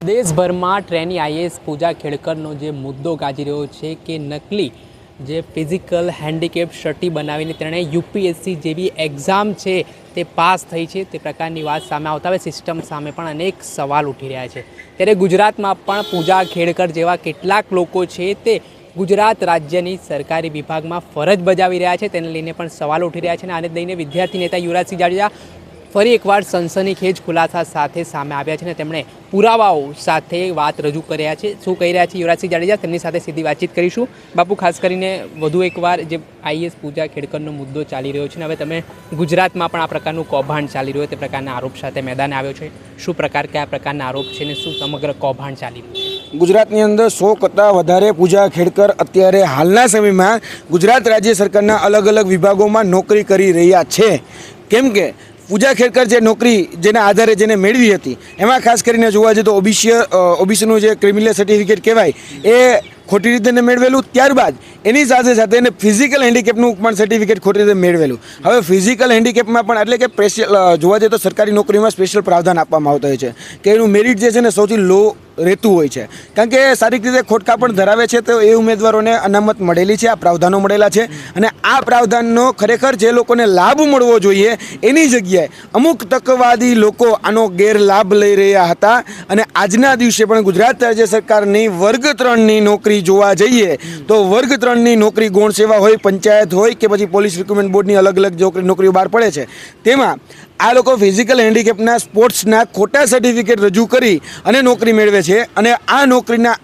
દેશભરમાં trainee IAS પૂજા ખેડકરનો જે મુદ્દો ગાજી રહ્યો છે કે નકલી જે ફિઝિકલ હેન્ડીકેપ શર્ટી બનાવીને તેણે યુપીએસસી જેવી એક્ઝામ છે તે પાસ થઈ છે તે પ્રકારની વાત સામે આવતા હવે સિસ્ટમ સામે પણ અનેક સવાલ ઉઠી રહ્યા છે. ત્યારે ગુજરાતમાં પણ પૂજા ખેડકર જેવા કેટલાક લોકો છે તે ગુજરાત રાજ્યની સરકારી વિભાગમાં ફરજ બજાવી રહ્યા છે, તેને લઈને પણ સવાલ ઉઠી રહ્યા છે અને આને લઈને વિદ્યાર્થી નેતા યુવરાજસિંહ જાડેજા ફરી એકવાર સનસનીખેજ ખુલાસા સાથે સામે આવ્યા છે અને તેમણે પુરાવાઓ સાથે વાત રજૂ કર્યા છે. શું કહી રહ્યા છે યુવરાજસિંહ જાડેજા? તેમની સાથે સીધી વાતચીત કરીશું. બાપુ, ખાસ કરીને વધુ એકવાર જે આઈએસ પૂજા ખેડકરનો મુદ્દો ચાલી રહ્યો છે અને હવે તમે ગુજરાતમાં પણ આ પ્રકારનું કૌભાંડ ચાલી રહ્યું તે પ્રકારના આરોપ સાથે મેદાને આવ્યો છે. શું પ્રકાર કયા પ્રકારના આરોપ છે અને શું સમગ્ર કૌભાંડ ચાલી રહ્યું ગુજરાતની અંદર સો કરતાં વધારે પૂજા ખેડકર અત્યારે હાલના સમયમાં ગુજરાત રાજ્ય સરકારના અલગ અલગ વિભાગોમાં નોકરી કરી રહ્યા છે. કેમ કે પૂજા ખેડકર જે નોકરી જેના આધારે જેને મેળવી હતી, એમાં ખાસ કરીને જોવા જઈએ તો ઓબીસી ઓબીસીનું જે ક્રિમિનલ સર્ટિફિકેટ કહેવાય, એ ખોટી રીતે મેળવેલું. ત્યારબાદ એની સાથે સાથે એને ફિઝિકલ હેન્ડીકેપનું પણ સર્ટિફિકેટ ખોટી રીતે મેળવેલું. હવે ફિઝિકલ હેન્ડીકેપમાં પણ એટલે કે સ્પેશિયલ જોવા જઈએ તો સરકારી નોકરીમાં સ્પેશિયલ પ્રાવધાન આપવામાં આવતા હોય છે. કે એનું મેરિટ જે છે ને સૌથી લો રહેતું હોય છે. કારણ કે શારીરિક રીતે ખોટકા પણ ધરાવે છે, તો એ ઉમેદવારોને અનામત મળેલી છે, આ પ્રાવધાનો મળેલા છે. અને આ પ્રાવધાનનો ખરેખર જે લોકોને લાભ મળવો જોઈએ, એની જગ્યાએ અમુક તકવાદી લોકો આનો ગેરલાભ લઈ રહ્યા હતા. અને આજના દિવસે પણ ગુજરાત રાજ્ય સરકારની વર્ગ ત્રણની નોકરી જોવા જઈએ, તો વર્ગ ત્રણની નોકરી ગૌણ સેવા હોય, પંચાયત હોય કે પછી પોલીસ રિક્રુટમેન્ટ બોર્ડની અલગ અલગ નોકરી નોકરીઓ બહાર પડે છે. તેમાં આ લોકો ફિઝિકલ હેન્ડીકેપના સ્પોર્ટ્સના ખોટા સર્ટિફિકેટ રજૂ કરી અને નોકરી મેળવે છે. અને આ નોકરીના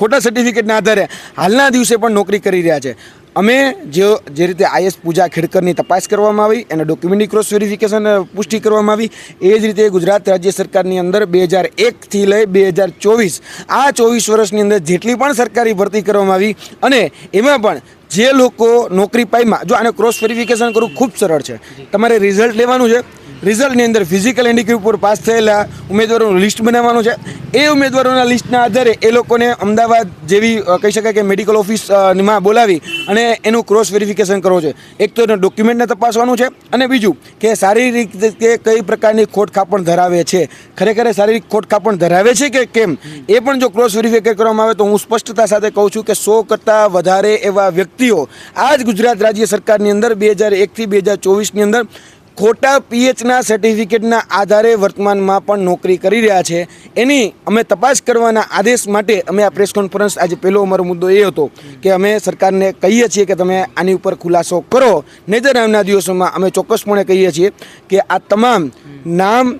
ખોટા સર્ટિફિકેટના આધારે હાલના દિવસે પણ નોકરી કરી રહ્યા છે. અમે જે જે રીતે આઈએસ પૂજા ખેડકરની તપાસ કરવામાં આવી એના ડોક્યુમેન્ટની ક્રોસ વેરિફિકેશન પુષ્ટિ કરવામાં આવી, એ જ રીતે ગુજરાત રાજ્ય સરકારની અંદર બે હજાર એકથી લઈ બે હજાર ચોવીસ, આ ચોવીસ વર્ષની અંદર જેટલી પણ સરકારી ભરતી કરવામાં આવી અને એમાં પણ જે લોકો નોકરી પાઈમાં જો આને ક્રોસ વેરિફિકેશન કરવું ખૂબ સરળ છે. તમારે રિઝલ્ટ લેવાનું છે. રિઝલ્ટની અંદર ફિઝિકલ હેન્ડીક્યુપ ઉપર પાસ થયેલા ઉમેદવારોનું લિસ્ટ બનાવવાનું છે. એ ઉમેદવારોના લિસ્ટના આધારે એ લોકોને અમદાવાદ જેવી કહી શકાય કે મેડિકલ ઓફિસમાં બોલાવી અને એનું ક્રોસ વેરિફિકેશન કરવું છે. એક તો એના ડોક્યુમેન્ટને તપાસવાનું છે અને બીજું કે શારીરિક રીતે કઈ પ્રકારની ખોટ ખાપણ ધરાવે છે. ખરેખર શારીરિક ખોટ ખાપણ ધરાવે છે કે કેમ? એ પણ જો ક્રોસ વેરિફિકેશન કરવામાં આવે તો હું સ્પષ્ટતા સાથે કહું છું કે સો કરતાં વધારે એવા વ્યક્તિઓ આ જ ગુજરાત રાજ્ય સરકારની અંદર બે હજાર એકથી બે હજાર ચોવીસની અંદર ખોટા પીએચના સર્ટિફિકેટના આધારે વર્તમાનમાં પણ નોકરી કરી રહ્યા છે. એની અમે તપાસ કરવાના આદેશ માટે અમે આ પ્રેસ કોન્ફરન્સ આજે પહેલો અમારો મુદ્દો એ હતો કે અમે સરકારને કહીએ છીએ કે તમે આની ઉપર ખુલાસો કરો. નહીંતર આવનાર દિવસોમાં અમે ચોક્કસપણે કહીએ છીએ કે આ તમામ નામ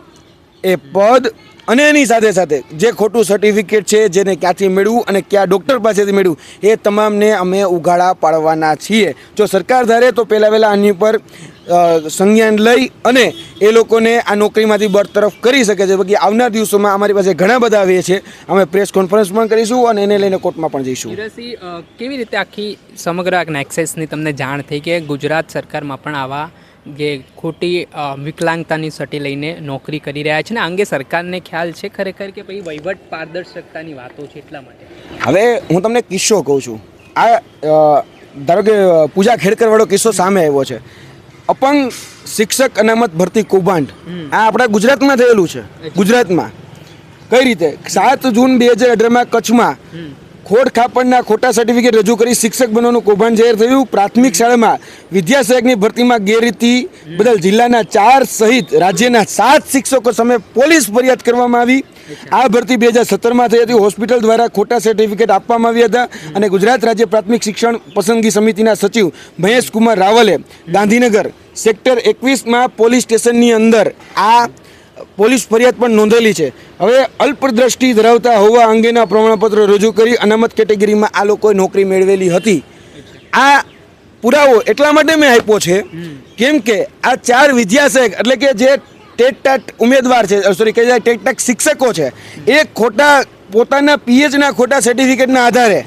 એ પદ અને એની સાથે સાથે જે ખોટું સર્ટિફિકેટ છે, જેને ક્યાંથી મેળવું અને ક્યાં ડૉક્ટર પાસેથી મેળવું, એ તમામને અમે ઉઘાડા પાડવાના છીએ. જો સરકાર ધારે તો પહેલાં પહેલાં આની ઉપર સંજ્ઞાન લઈ અને એ લોકોને આ નોકરીમાંથી બરતરફ કરી શકે છે. બાકી આવનાર દિવસોમાં અમારી પાસે ઘણા બધા આવે છે. અમે પ્રેસ કોન્ફરન્સ પણ કરીશું અને એને લઈને કોર્ટમાં પણ જઈશું. કેવી રીતે આખી સમગ્ર નેક્સેસની તમને જાણ થઈ કે ગુજરાત સરકારમાં પણ આવા જે ખોટી વિકલાંગતાની સટી લઈને નોકરી કરી રહ્યા છે ને આ અંગે સરકારને ખ્યાલ છે ખરેખર કે ભાઈ વહીવટ પારદર્શકતાની વાતો છે એટલા માટે? હવે હું તમને કિસ્સો કહું છું. આ ધારો કે પૂજા ખેડકર વાળો કિસ્સો સામે આવ્યો છે. અપંગ શિક્ષક અનામત ભરતી કૌભાંડ આ આપણા ગુજરાતમાં થયેલું છે. ગુજરાતમાં. કઈ રીતે? સાત જૂન બે હજાર અઢારમાં કચ્છમાં ખોડ ખાપણના ખોટા સર્ટિફિકેટ રજૂ કરી શિક્ષક બનવાનું કૌભાંડ જાહેર થયું. પ્રાથમિક શાળામાં વિદ્યાસહાયકની ભરતીમાં ગેરરીતિ બદલ જિલ્લાના ચાર સહિત રાજ્યના સાત શિક્ષકો સામે પોલીસ ફરિયાદ કરવામાં આવી. આ ભરતી બે હજાર સત્તરમાં થઈ હતી. હોસ્પિટલ દ્વારા ખોટા સર્ટિફિકેટ આપવામાં આવ્યા હતા અને ગુજરાત રાજ્ય પ્રાથમિક શિક્ષણ પસંદગી સમિતિના સચિવ મહેશ કુમાર રાવલે ગાંધીનગર સેક્ટર એકવીસમાં પોલીસ સ્ટેશનની અંદર આ પોલીસ ફરિયાદ પણ નોંધેલી છે. હવે અલ્પદ્રષ્ટિ ધરાવતા હોવા અંગેના પ્રમાણપત્ર રજૂ કરી અનામત કેટેગરીમાં આ લોકોએ નોકરી મેળવેલી હતી. આ પુરાવો એટલા માટે મેં આપ્યો છે, કેમ કે આ ચાર વિદ્યાસહાયક એટલે કે જે ટેટટાટ ઉમેદવાર છે સોરી કે જે ટેટટાટ શિક્ષકો છે, એ ખોટા પોતાના પીએચના ખોટા સર્ટિફિકેટના આધારે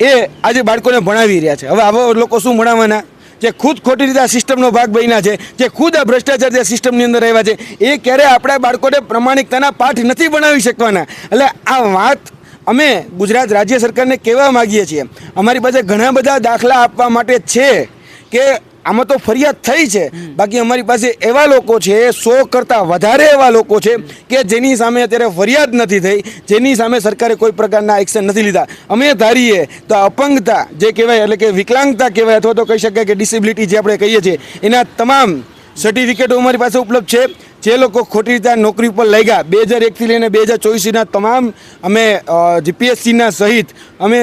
એ આજે બાળકોને ભણાવી રહ્યા છે. હવે આવા લોકો શું ભણાવવાના? જે ખુદ ખોટી રીતે આ સિસ્ટમનો ભાગ બન્યા છે, જે ખુદ આ ભ્રષ્ટાચાર જે સિસ્ટમની અંદર આવ્યા છે, એ ક્યારે આપણા બાળકોને પ્રમાણિકતાના પાઠ નથી ભણાવી શકવાના? એટલે આ વાત અમે ગુજરાત રાજ્ય સરકારને કહેવા માગીએ છીએ. અમારી પાસે ઘણા બધા દાખલા આપવા માટે છે કે આમાં તો ફરિયાદ થઈ છે. બાકી અમારી પાસે એવા લોકો છે, સો કરતાં વધારે એવા લોકો છે કે જેની સામે અત્યારે ફરિયાદ નથી થઈ, જેની સામે સરકારે કોઈ પ્રકારના એક્શન નથી લીધા. અમે ધારીએ તો અપંગતા જે કહેવાય, એટલે કે વિકલાંગતા કહેવાય, અથવા તો કહી શકાય કે ડિસેબિલિટી જે આપણે કહીએ છીએ, એના તમામ સર્ટિફિકેટો અમારી પાસે ઉપલબ્ધ છે. જે લોકો ખોટી રીતે નોકરી ઉપર લઈ ગયા બે હજાર એકથી લઈને બે હજાર ચોવીસના તમામ અમે જીપીએસસીના સહિત અમે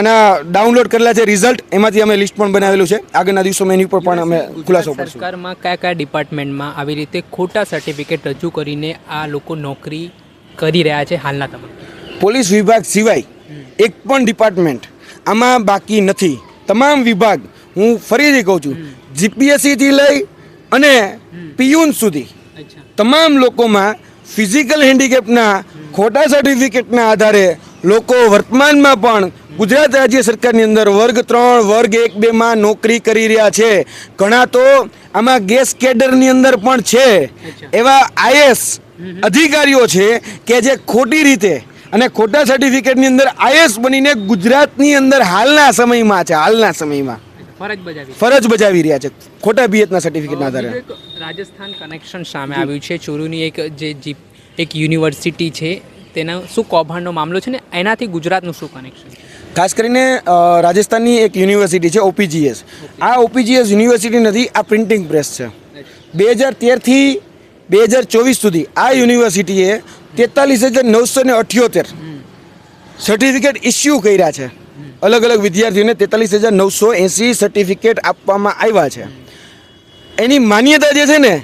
આના ડાઉનલોડ કરેલા છે રિઝલ્ટ એમાંથી અમે લિસ્ટ પણ બનાવેલું છે. આગળના દિવસોમાં એની ઉપર પણ અમે ખુલાસો કરશું. સરકારમાં કયા કયા ડિપાર્ટમેન્ટમાં આવી રીતે ખોટા સર્ટિફિકેટ રજૂ કરીને આ લોકો નોકરી કરી રહ્યા છે હાલના તમામ? પોલીસ વિભાગ સિવાય એક પણ ડિપાર્ટમેન્ટ આમાં બાકી નથી. તમામ વિભાગ હું ફરીથી કહું છું જીપીએસસીથી લઈ અને પિયુન સુધી તમામ લોકોમાં ફિઝિકલ હેન્ડીકેપના ખોટા સર્ટિફિકેટના આધારે લોકો વર્તમાનમાં પણ ગુજરાત રાજ્ય સરકારની અંદર વર્ગ ત્રણ વર્ગ એક બેમાં નોકરી કરી રહ્યા છે. ઘણા તો આમાં ગેસ કેડરની અંદર પણ છે. એવા આઈએસ અધિકારીઓ છે કે જે ખોટી રીતે અને ખોટા સર્ટિફિકેટની અંદર આઈએસ બનીને ગુજરાતની અંદર હાલના સમયમાં છે હાલના સમયમાં. ફરજ બજાવી. ફરજ બજાવી રહ્યા છે ખોટા બીએચના સર્ટિફિકેટના આધારે. રાજસ્થાન કનેક્શન સામે આવ્યું છે. ચોરુની એક જે જીપ એક યુનિવર્સિટી છે તેના શું કૌભાંડનો મામલો છે ને એનાથી ગુજરાતનું શું કનેક્શન ખાસ કરીને રાજસ્થાનની એક યુનિવર્સિટી છે ઓપીજીએસ આ ઓપીજીએસ યુનિવર્સિટી નથી આ પ્રિન્ટિંગ પ્રેસ છે. બે હજાર તેરથી બે હજાર ચોવીસ સુધી આ યુનિવર્સિટીએ તેતાલીસ હજાર નવસો ને અઠ્યોતેર સર્ટિફિકેટ ઇસ્યુ કર્યા છે. અલગ અલગ વિદ્યાર્થીઓને તેતાલીસ હજાર નવસો એંસી સર્ટિફિકેટ આપવામાં આવ્યા છે. એની માન્યતા જે છે ને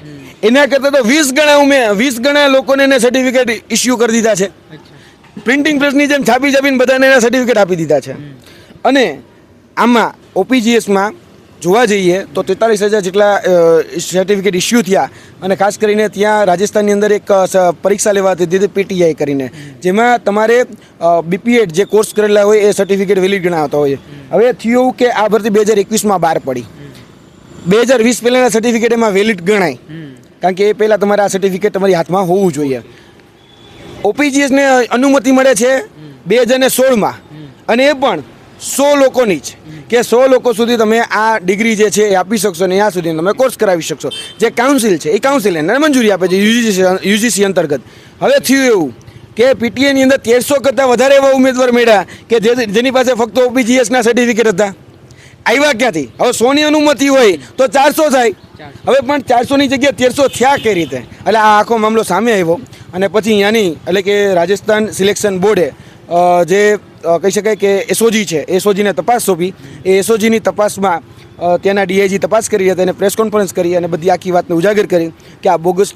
એના કરતાં તો વીસ ગણા ઉમે વીસ ગણા લોકોને એને સર્ટિફિકેટ ઇસ્યુ કરી દીધા છે. પ્રિન્ટિંગ પ્રેસની જેમ છાપી છાપીને બધાને એના સર્ટિફિકેટ આપી દીધા છે. અને આમાં ઓપીજીએસમાં જોવા જઈએ તો તેતાલીસ હજાર જેટલા સર્ટિફિકેટ ઇસ્યુ થયા. અને ખાસ કરીને ત્યાં રાજસ્થાનની અંદર એક પરીક્ષા લેવાતી હતી પીટીઆઈ કરીને. જેમાં તમારે બીપીએડ જે કોર્સ કરેલા હોય એ સર્ટિફિકેટ વેલિડ ગણાવતા હોય. હવે થયું કે આ ભરતી બે હજાર એકવીસમાં બહાર પડી. બે હજાર વીસ પહેલાંના સર્ટિફિકેટ એમાં વેલિડ ગણાય. કારણ કે એ પહેલાં તમારે આ સર્ટિફિકેટ તમારી હાથમાં હોવું જોઈએ. ઓપીજીએસને અનુમતિ મળે છે બે હજાર ને સોળમાં. અને એ પણ સો લોકોની જ. કે સો લોકો સુધી તમે આ ડિગ્રી જે છે એ આપી શકશો ને ત્યાં સુધી તમે કોર્સ કરાવી શકશો. જે કાઉન્સિલ છે, એ કાઉન્સિલ એને મંજૂરી આપે છે યુજીસી યુજીસી અંતર્ગત. હવે થયું એવું કે પીટીએની અંદર તેરસો કરતાં વધારે એવા ઉમેદવાર મળ્યા કે જેની પાસે ફક્ત ઓપીજીએસના સર્ટિફિકેટ હતા. આવ્યા ક્યાંથી? હવે સોની અનુમતિ હોય તો ચારસો થાય. હવે પણ ચારસોની જગ્યાએ તેરસો થયા કઈ રીતે? એટલે આ આખો મામલો સામે આવ્યો. અને પછી અહીંયાની એટલે કે રાજસ્થાન સિલેક્શન બોર્ડે જે કહી શકાય કે એસઓજી છે, એસઓજીને તપાસ સોંપી. એ એસઓજીની તપાસમાં તેના ડીઆઈજી તપાસ કરી હતી અને પ્રેસ કોન્ફરન્સ કરી અને બધી આખી વાતને ઉજાગર કરી કે આ બોગસ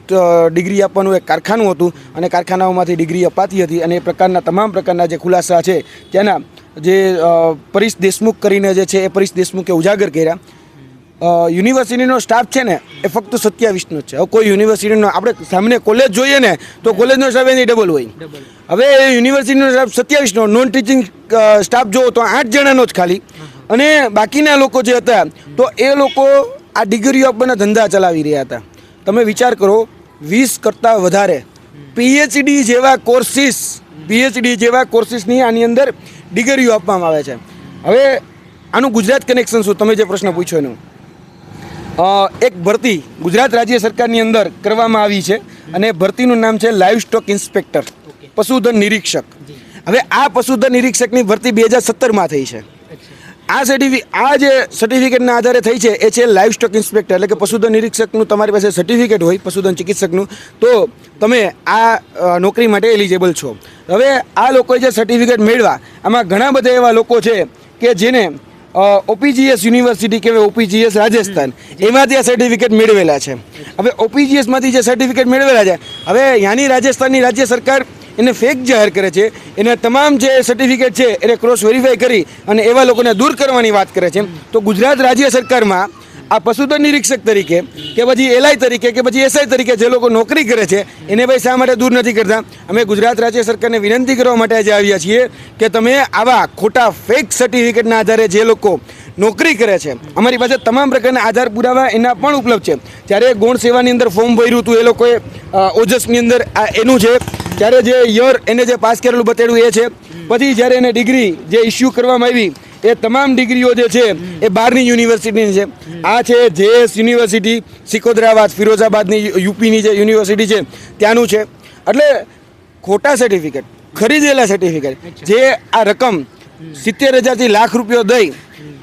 ડિગ્રી આપવાનું એક કારખાનું હતું અને કારખાનાઓમાંથી ડિગ્રી અપાતી હતી અને એ પ્રકારના, તમામ પ્રકારના જે ખુલાસા છે, ત્યાંના જે પરીશ દેશમુખ કરીને જે છે એ પરીશ દેશમુખે ઉજાગર કર્યા. યુનિવર્સિટીનો સ્ટાફ છે ને એ ફક્ત સત્યાવીસનો જ છે. હવે કોઈ યુનિવર્સિટીનો આપણે સામે કોલેજ જોઈએ ને તો કોલેજનો સ્ટાફ એની ડબલ હોય. હવે એ યુનિવર્સિટીનો સ્ટાફ સત્યાવીસનો નોન ટીચિંગ સ્ટાફ જોવો તો આઠ જણાનો જ ખાલી. અને બાકીના લોકો જે હતા તો એ લોકો આ ડિગ્રીઓ આપવાના ધંધા ચલાવી રહ્યા હતા. તમે વિચાર કરો વીસ કરતાં વધારે પીએચડી જેવા કોર્સિસ પીએચડી જેવા કોર્સિસની આની અંદર ડિગ્રીઓ આપવામાં આવે છે. હવે આનું ગુજરાત કનેક્શન શું? તમે જે પ્રશ્ન પૂછ્યો એનું. એક ભરતી ગુજરાત રાજ્ય સરકારની અંદર કરવામાં આવી છે અને ભરતીનું નામ છે લાઈવ સ્ટોક ઇન્સ્પેક્ટર પશુધન નિરીક્ષક. હવે આ પશુધન નિરીક્ષકની ભરતી બે હજાર સત્તરમાં થઈ છે. આ સર્ટિફિ આ જે સર્ટિફિકેટના આધારે થઈ છે એ છે લાઈવ સ્ટોક ઇન્સ્પેક્ટર એટલે કે પશુધન નિરીક્ષકનું તમારી પાસે સર્ટિફિકેટ હોય પશુધન ચિકિત્સકનું તો તમે આ નોકરી માટે એલિજેબલ છો. હવે આ લોકોએ જે સર્ટિફિકેટ મેળવા આમાં ઘણા બધા એવા લોકો છે કે જેને ઓપીજીએસ યુનિવર્સિટી કહેવાય ઓપીજીએસ રાજસ્થાન એમાંથી આ સર્ટિફિકેટ મેળવેલા છે. હવે ઓપીજીએસમાંથી જે સર્ટિફિકેટ મેળવેલા છે હવે યાની રાજસ્થાનની રાજ્ય સરકાર એને ફેક જાહેર કરે છે એના તમામ જે સર્ટિફિકેટ છે એને ક્રોસ વેરીફાઈ કરી અને એવા લોકોને દૂર કરવાની વાત કરે છે. તો ગુજરાત રાજ્ય સરકારમાં આ પશુધન નિરીક્ષક તરીકે કે પછી એલઆઈ તરીકે કે પછી એસઆઈ તરીકે જે લોકો નોકરી કરે છે, એને ભાઈ શા માટે દૂર નથી કરતા? અમે ગુજરાત રાજ્ય સરકારને વિનંતી કરવા માટે આજે આવ્યા છીએ કે તમે આવા ખોટા ફેક સર્ટિફિકેટના આધારે જે લોકો નોકરી કરે છે, અમારી પાસે તમામ પ્રકારના આધાર પુરાવા એના પણ ઉપલબ્ધ છે. જ્યારે ગૌણ સેવાની અંદર ફોર્મ ભર્યું હતું એ લોકોએ ઓજસની અંદર એનું છે, ત્યારે જે યર એને જે પાસ કરેલું બતાડ્યું એ છે. પછી જ્યારે એને ડિગ્રી જે ઇસ્યુ કરવામાં આવી એ તમામ ડિગ્રીઓ જે છે, એ બહારની યુનિવર્સિટીની છે. આ છે જેએસ યુનિવર્સિટી, સિકોદરાબાદ ફિરોઝાબાદની યુપીની જે યુનિવર્સિટી છે, ત્યાંનું છે. એટલે ખોટા સર્ટિફિકેટ ખરીદેલા સર્ટિફિકેટ જે આ રકમ સિત્તેર હજારથી લાખ રૂપિયો દઈ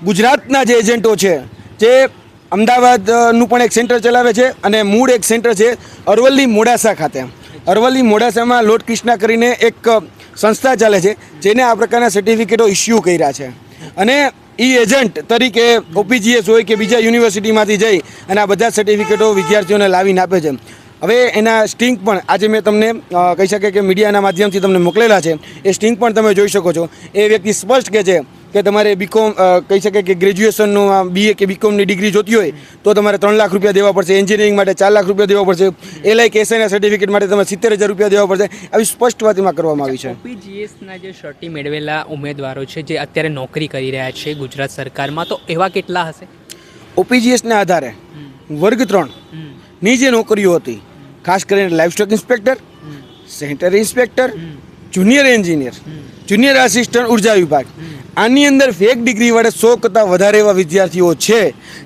ગુજરાતના જે એજન્ટો છે, જે અમદાવાદનું પણ એક સેન્ટર ચલાવે છે અને મૂળ એક સેન્ટર છે અરવલ્લી મોડાસા ખાતે. અરવલ્લી મોડાસામાં લોટ કૃષ્ણા કરીને એક સંસ્થા ચાલે છે, જેને આ પ્રકારના સર્ટિફિકેટો ઇસ્યુ કર્યા છે. અને ઈ એજન્ટ તરીકે ઓપીજીએસ હોય કે બીજા યુનિવર્સિટીમાંથી જઈ અને આ બધા સર્ટિફિકેટો વિદ્યાર્થીઓને લાવીને આપે છે. હવે એના સ્ટિંગ પણ આજે મેં તમને કહી શકે કે મીડિયાના માધ્યમથી તમને મોકલેલા છે. એ સ્ટિંગ પણ તમે જોઈ શકો છો. એ વ્યક્તિ સ્પષ્ટ કહે છે કે તમારે બીકોમ કહી શકે કે ગ્રેજ્યુએશનનું બીએ કે બીકોમની ડિગ્રી જોતી હોય તો તમારે ત્રણ લાખ રૂપિયા દેવા પડશે. એન્જિનિયરિંગ માટે ચાર લાખ રૂપિયા દેવા પડશે. એલઆઈ કે એસઆઈના સર્ટિફિકેટ માટે તમારે સિત્તેર હજાર રૂપિયા દેવા પડશે. આવી સ્પષ્ટ વાત એમાં કરવામાં આવી છે. ઓપીજીએસના જે શર્ટી મેળવેલા ઉમેદવારો છે જે અત્યારે નોકરી કરી રહ્યા છે ગુજરાત સરકારમાં તો એવા કેટલા હશે? ઓપીજીએસના આધારે વર્ગ ત્રણની જે નોકરીઓ હતી ખાસ કરીને life stock inspector centre inspector junior engineer junior assistant ઊર્જા વિભાગ આની અંદર ફેક ડિગ્રી વડે સો કરતાં વધારે એવા વિદ્યાર્થીઓ છે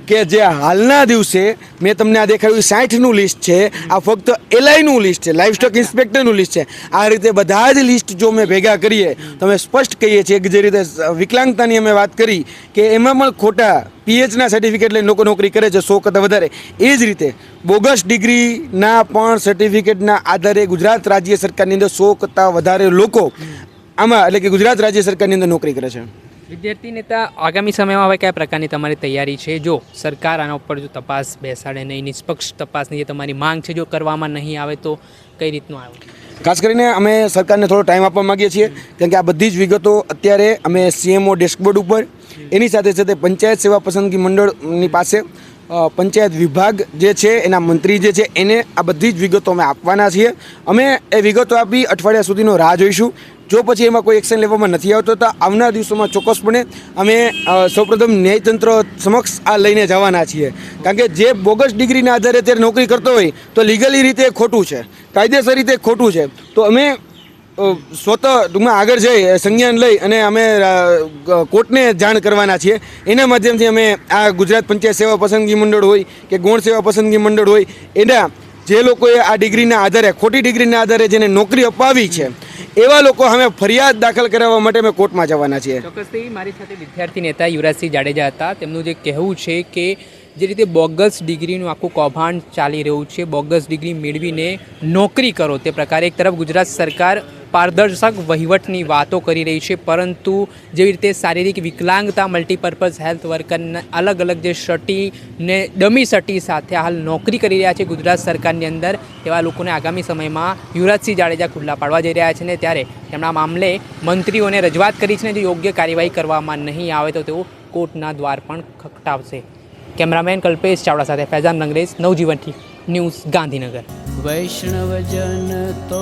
કે જે હાલના દિવસે, મેં તમને આ દેખાડ્યું સાઠનું લિસ્ટ છે, આ ફક્ત એલઆઈનું લિસ્ટ છે લાઇફ સ્ટોક ઇન્સ્પેક્ટરનું લિસ્ટ છે. આ રીતે બધા જ લિસ્ટ જો મેં ભેગા કરીએ તો અમે સ્પષ્ટ કહીએ છીએ કે જે રીતે વિકલાંગતાની અમે વાત કરી કે એમાં પણ ખોટા પીએચના સર્ટિફિકેટ લઈને લોકો નોકરી કરે છે સો કરતાં વધારે. એ જ રીતે બોગસ ડિગ્રીના પણ સર્ટિફિકેટના આધારે ગુજરાત રાજ્ય સરકારની અંદર સો કરતાં વધારે લોકો આમાં એટલે કે ગુજરાત રાજ્ય સરકારની અંદર નોકરી કરે છે. વિદ્યાર્થી નેતા આગામી સમયમાં હવે કયા પ્રકારની તમારી તૈયારી છે? જો સરકાર આના ઉપર જો તપાસ બેસાડે નહીં નિષ્પક્ષ તપાસની જે તમારી માંગ છે જો કરવામાં નહીં આવે તો કઈ રીતનું આવે? ખાસ કરીને અમે સરકારને થોડો ટાઈમ આપવા માગીએ છીએ કારણ કે આ બધી જ વિગતો અત્યારે અમે સીએમઓ ડેસ્કબોર્ડ ઉપર એની સાથે સાથે પંચાયત સેવા પસંદગી મંડળની પાસે પંચાયત વિભાગ જે છે એના મંત્રી જે છે એને આ બધી જ વિગતો અમે આપવાના છીએ. અમે એ વિગતો આપી અઠવાડિયા સુધીનો રાહ જોઈશું. જો પછી એમાં કોઈ એક્શન લેવામાં નથી આવતો, તો આવનાર દિવસોમાં ચોક્કસપણે અમે સૌપ્રથમ ન્યાયતંત્ર સમક્ષ આ લઈને જવાના છીએ. કારણ કે જે બોગસ ડિગ્રીના આધારે અત્યારે નોકરી કરતો હોય, તો લીગલી રીતે ખોટું છે. કાયદેસર રીતે ખોટું છે. તો અમે સ્વતઃ ટૂંકમાં આગળ જઈ સંજ્ઞાન લઈ અને અમે કોર્ટને જાણ કરવાના છીએ. એના માધ્યમથી અમે આ ગુજરાત પંચાયત સેવા પસંદગી મંડળ હોય કે ગૌણ સેવા પસંદગી મંડળ હોય, એના જે લોકોએ આ ડિગ્રીના આધારે, ખોટી ડિગ્રીના આધારે જેને નોકરી અપાવી છે એવા લોકો અમે ફરિયાદ દાખલ કરાવવા માટે અમે કોર્ટમાં જવાના છીએ. ચોક્કસથી, મારી સાથે વિદ્યાર્થી નેતા યુવરાજસિંહ જાડેજા હતા. તેમનું જે કહેવું છે કે જે રીતે બોગસ ડિગ્રીનું આખું કૌભાંડ ચાલી રહ્યું છે, બોગસ ડિગ્રી મેળવીને નોકરી કરો તે પ્રકારે એક તરફ ગુજરાત સરકાર પારદર્શક વહીવટની વાતો કરી રહી છે, પરંતુ જેવી રીતે શારીરિક વિકલાંગતા મલ્ટીપર્પઝ હેલ્થ વર્કરના અલગ અલગ જે સટી ને ડમી સટી સાથે હાલ નોકરી કરી રહ્યા છે ગુજરાત સરકારની અંદર, તેવા લોકોને આગામી સમયમાં યુવરાજસિંહ જાડેજા ખુલ્લા પાડવા જઈ રહ્યા છે ને ત્યારે તેમના મામલે મંત્રીઓને રજૂઆત કરી છે ને જો યોગ્ય કાર્યવાહી કરવામાં નહીં આવે તો તેઓ કોર્ટના દ્વાર પણ ખખટાવશે કેમેરામેન કલ્પેશ ચાવડા સાથે ફૈઝાન રંગરેજ નવજીવનથી ન્યૂઝ ગાંધીનગર. વૈષ્ણવજન તો